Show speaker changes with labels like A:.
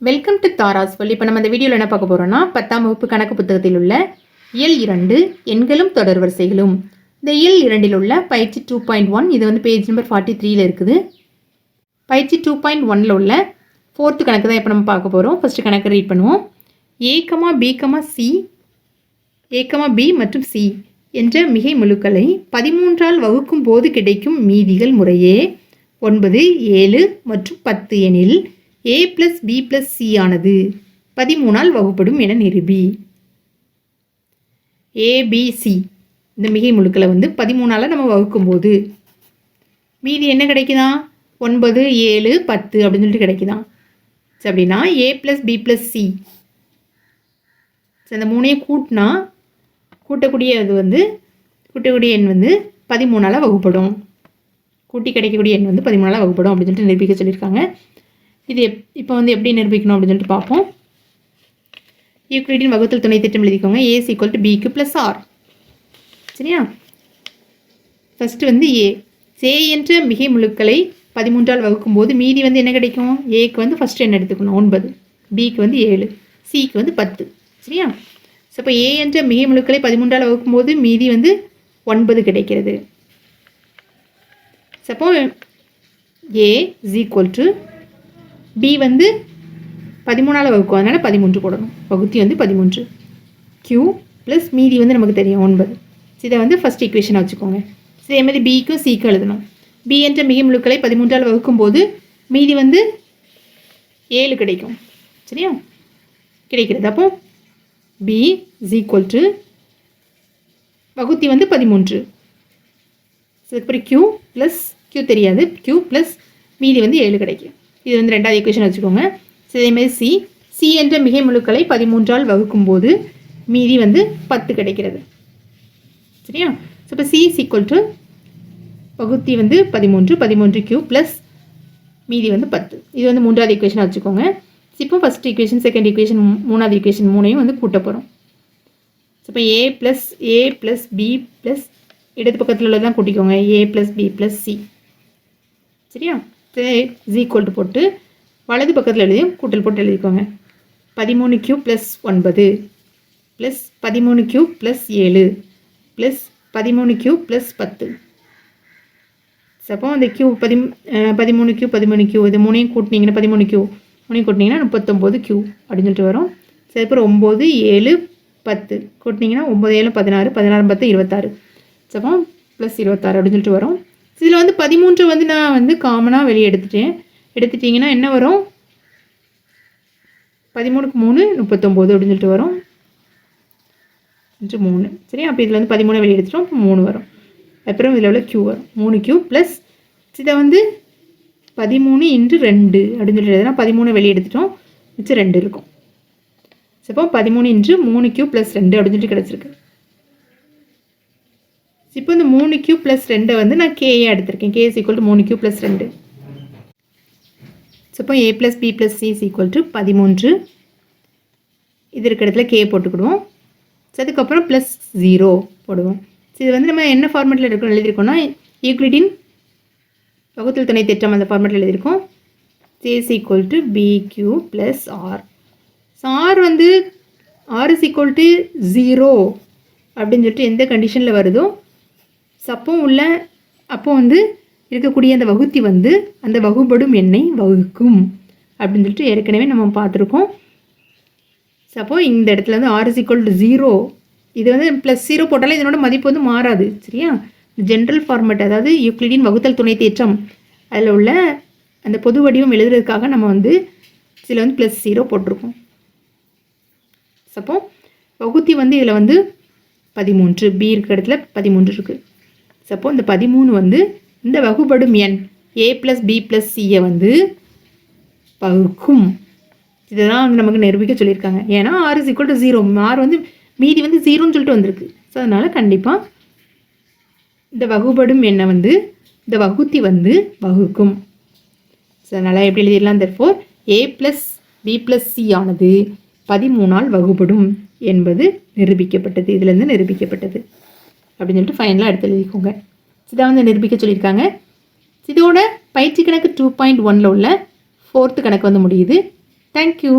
A: Welcome to Tara's வல் இப்போ நம்ம இந்த வீடியோவில் என்ன பார்க்க போகிறோம்னா பத்தாம் வகுப்பு கணக்கு புத்தகத்தில் உள்ள இயல் இரண்டு எண்களும் தொடர் வரிசைகளும். இந்த இயல் இரண்டில் உள்ள பயிற்சி டூ பாயிண்ட் ஒன் இது வந்து பேஜ் நம்பர் ஃபார்ட்டி த்ரீயில் இருக்குது. பயிற்சி டூ பாயிண்ட் ஒனில் உள்ள ஃபோர்த்து கணக்கு தான் இப்போ நம்ம பார்க்க போகிறோம் ஃபஸ்ட்டு கணக்கு ரீட் பண்ணுவோம். A comma B comma C A comma B மற்றும் சி என்ற மிகை முழுக்களை பதிமூன்றால் வகுக்கும் போது கிடைக்கும் மீதிகள் முறையே ஒன்பது ஏழு மற்றும் பத்து எனில் A plus B plus C ஆனது பதிமூணால் வகுப்படும் என நிரூபி. ஏபிசி இந்த மிகை முழுக்களை வந்து பதிமூணால் நம்ம வகுக்கும்போது மீதி என்ன கிடைக்குதா? ஒன்பது ஏழு பத்து அப்படின்னு சொல்லிட்டு கிடைக்குதான் சரி அப்படின்னா A plus B plus C சரி அந்த மூணையும் கூட்டினா கூட்டக்கூடிய அது வந்து கூட்டக்கூடிய எண் வந்து பதிமூணால் வகுப்படும். கூட்டி கிடைக்கக்கூடிய எண் வந்து பதிமூணால் வகுப்படும் அப்படின்னு சொல்லிட்டு நிரூபிக்க சொல்லியிருக்காங்க. இது எப் இப்போ வந்து எப்படி நிரூபிக்கணும் அப்படின்னு சொல்லிட்டு பார்ப்போம். யூக்ளிடின் வகுத்தல் துணை திட்டம் எழுதிக்கோங்க. ஏஸ் ஈக்குவல் டு பிக்கு ப்ளஸ் ஆர் சரியா? ஃபஸ்ட்டு வந்து ஏ சே என்ற மிகை முழுக்களை பதிமூன்றால் வகுக்கும்போது மீதி வந்து என்ன கிடைக்கும்? ஏக்கு வந்து ஃபஸ்ட்டு என்ன எடுத்துக்கணும். ஒன்பது. பிக்கு வந்து ஏழு. சிக்கு வந்து பத்து. சரியா? ஸோ இப்போ ஏ என்ற மிகை முழுக்களை பதிமூன்றால் வகுக்கும்போது மீதி வந்து ஒன்பது கிடைக்கிறது. Suppose A is equal to B வந்து பதிமூணால் வகுக்கும். அதனால் பதிமூன்று போடணும். வகுத்தி வந்து பதிமூன்று. க்யூ ப்ளஸ் மீதி வந்து நமக்கு தெரியும் ஒன்பது. இதை வந்து ஃபஸ்ட் ஈக்குவேஷனாக வச்சுக்கோங்க. இதே மாதிரி பிக்கும் சிக்கும் எழுதணும். பி என்ற மிக முழுக்களை பதிமூன்றால் வகுக்கும்போது மீதி வந்து ஏழு கிடைக்கும். சரியா? கிடைக்கிறது. அப்போ பி இஸ் ஈக்குவல் டு வகுத்தி வந்து பதிமூன்று. அதுக்கப்புறம் க்யூ ப்ளஸ் க்யூ தெரியாது. க்யூ ப்ளஸ் மீதி வந்து ஏழு கிடைக்கும். இது வந்து ரெண்டாவது ஈக்குவேஷன் வச்சுக்கோங்க. இதேமாரி இதேமாதிரி சி சி என்ற மிகை முழுக்களை பதிமூன்றால் வகுக்கும்போது மீதி வந்து பத்து கிடைக்கிறது. சரியா? ஸோ இப்போ சி சீக்குவல் டு வகுத்தி வந்து பதிமூன்று பதிமூன்று க்யூ ப்ளஸ் மீதி வந்து பத்து. இது வந்து மூன்றாவது ஈக்குவேஷனாக வச்சுக்கோங்க. இப்போ ஃபஸ்ட் ஈக்குவேஷன் செகண்ட் ஈக்குவேஷன் மூணாவது ஈக்குவேஷன் மூணையும் வந்து கூட்ட போகிறோம் ஸோ இப்போ A plus A plus B plus இடது பக்கத்தில் உள்ளதான் கூட்டிக்கோங்க. A plus B plus C சரியா? இஸ் ஈக்குவல் டு போட்டு வலது பக்கத்தில் எழுதியும் கூட்டல் போட்டு எழுதிக்கோங்க. பதிமூணு கியூ ப்ளஸ் ஒன்பது ப்ளஸ் பதிமூணு கியூ ப்ளஸ் ஏழு ப்ளஸ் பதிமூணு கியூ ப்ளஸ் பத்து. சப்போ அந்த கியூ பதி பதிமூணு கியூ பதிமூணு கியூ இது மூணையும் கூட்டினீங்கன்னா பதிமூணு கியூ மூணையும் கூட்டினீங்கன்னா முப்பத்தொம்போது கியூ அப்படின்னு சொல்லிட்டு வரும். சரி அப்புறம் ஒம்பது ஏழு பத்து. கூட்டினீங்கன்னா ஒம்பது ஏழு பதினாறு பதினாறு பத்து இருபத்தாறு. சப்போ ப்ளஸ் இருபத்தாறு அப்படின்னு சொல்லிட்டு வரும். இதில் வந்து பதிமூன்று வந்து நான் வந்து காமனாக வெளியே எடுத்துட்டேன் எடுத்துட்டிங்கன்னா என்ன வரும்? பதிமூணுக்கு மூணு முப்பத்தொம்போது அப்படின்னு சொல்லிட்டு வரும். இன்ட்டு மூணு. சரி அப்போ இதில் வந்து பதிமூணு வெளியே எடுத்துட்டோம் இப்போ மூணு வரும். அப்புறம் இதில் உள்ள க்யூ வரும். மூணு க்யூ ப்ளஸ் இதை வந்து பதிமூணு இன்ட்டு ரெண்டு அப்படின்னு சொல்லிட்டு எழுதுனா பதிமூணு வெளியே எடுத்துட்டோம் மிச்சம் ரெண்டு இருக்கும். ஸோ இப்போ பதிமூணு இன்ட்டு மூணு க்யூ ப்ளஸ் ரெண்டு அப்படின்னு சொல்லிட்டு கிடச்சிருக்கு. இப்போ இந்த மூணு கியூ ப்ளஸ் ரெண்டை வந்து நான் கேஏ எடுத்திருக்கேன். கே இஸ் ஈக்குவல் டு மூணு கியூ ப்ளஸ் ரெண்டு. ஸோ இப்போ A plus B plus C is equal to பதிமூன்று. இது இருக்கிற இடத்துல கே போட்டுக்கிடுவோம். ஸோ அதுக்கப்புறம் ப்ளஸ் ஜீரோ போடுவோம். ஸோ இது வந்து நம்ம என்ன ஃபார்மேட்டில் இருக்கோம் எழுதியிருக்கோம்னா யூக்ளிடின் வகுத்தல் துணை திட்டம் அந்த ஃபார்மேட்டில் எழுதியிருக்கோம். J is equal to B Q plus R so R வந்து R is equal to zero அப்படின்னு சொல்லிட்டு எந்த கண்டிஷனில் வருதோ சப்பம் உள்ள அப்போ வந்து இருக்கக்கூடிய அந்த வகுத்தி வந்து அந்த வகுபடும் எண்ணை வகுக்கும் அப்படின்னு சொல்லிட்டு ஏற்கனவே நம்ம பார்த்துருக்கோம். சப்போ இந்த இடத்துல வந்து R is equal to zero இது வந்து ப்ளஸ் ஜீரோ போட்டாலும் இதனோட மதிப்பு வந்து மாறாது சரியா? ஜென்ரல் ஃபார்மேட் அதாவது யூக்ளிடின் வகுத்தல் துணை தேற்றம் அதில் உள்ள அந்த பொது வடிவம் எழுதுறதுக்காக நம்ம வந்து சில வந்து ப்ளஸ் ஜீரோ போட்டிருக்கோம். சப்போ வகுத்தி வந்து இதில் வந்து பதிமூன்று பி இருக்கிற இடத்துல பதிமூன்று இருக்குது சப்போ இந்த பதிமூணு வந்து இந்த வகுபடும் எண் ஏ ப்ளஸ் பி ப்ளஸ் சியை வந்து வகுக்கும் இதுதான் வந்து நமக்கு நிரூபிக்க சொல்லியிருக்காங்க. ஏன்னா R is equal to zero R வந்து மீதி வந்து ஜீரோன்னு சொல்லிட்டு வந்திருக்கு. ஸோ அதனால் கண்டிப்பாக இந்த வகுபடும் எண்ணை வந்து இந்த வகுத்தி வந்து வகுக்கும் ஸோ அதனால் எப்படி எழுதிடலாம்? Therefore A plus B plus C ஆனது பதிமூணால் வகுபடும் என்பது நிரூபிக்கப்பட்டது. இதுலேருந்து நிரூபிக்கப்பட்டது. அப்படின்னு சொல்லிட்டு ஃபைனலாக எடுத்து எழுதிக்கோங்க. சிதா வந்து நிரூபிக்க சொல்லியிருக்காங்க. இதோட பயிற்சி கணக்கு டூ பாயிண்ட் ஒனில் உள்ள ஃபோர்த்து கணக்கு வந்து முடியுது. தேங்க்யூ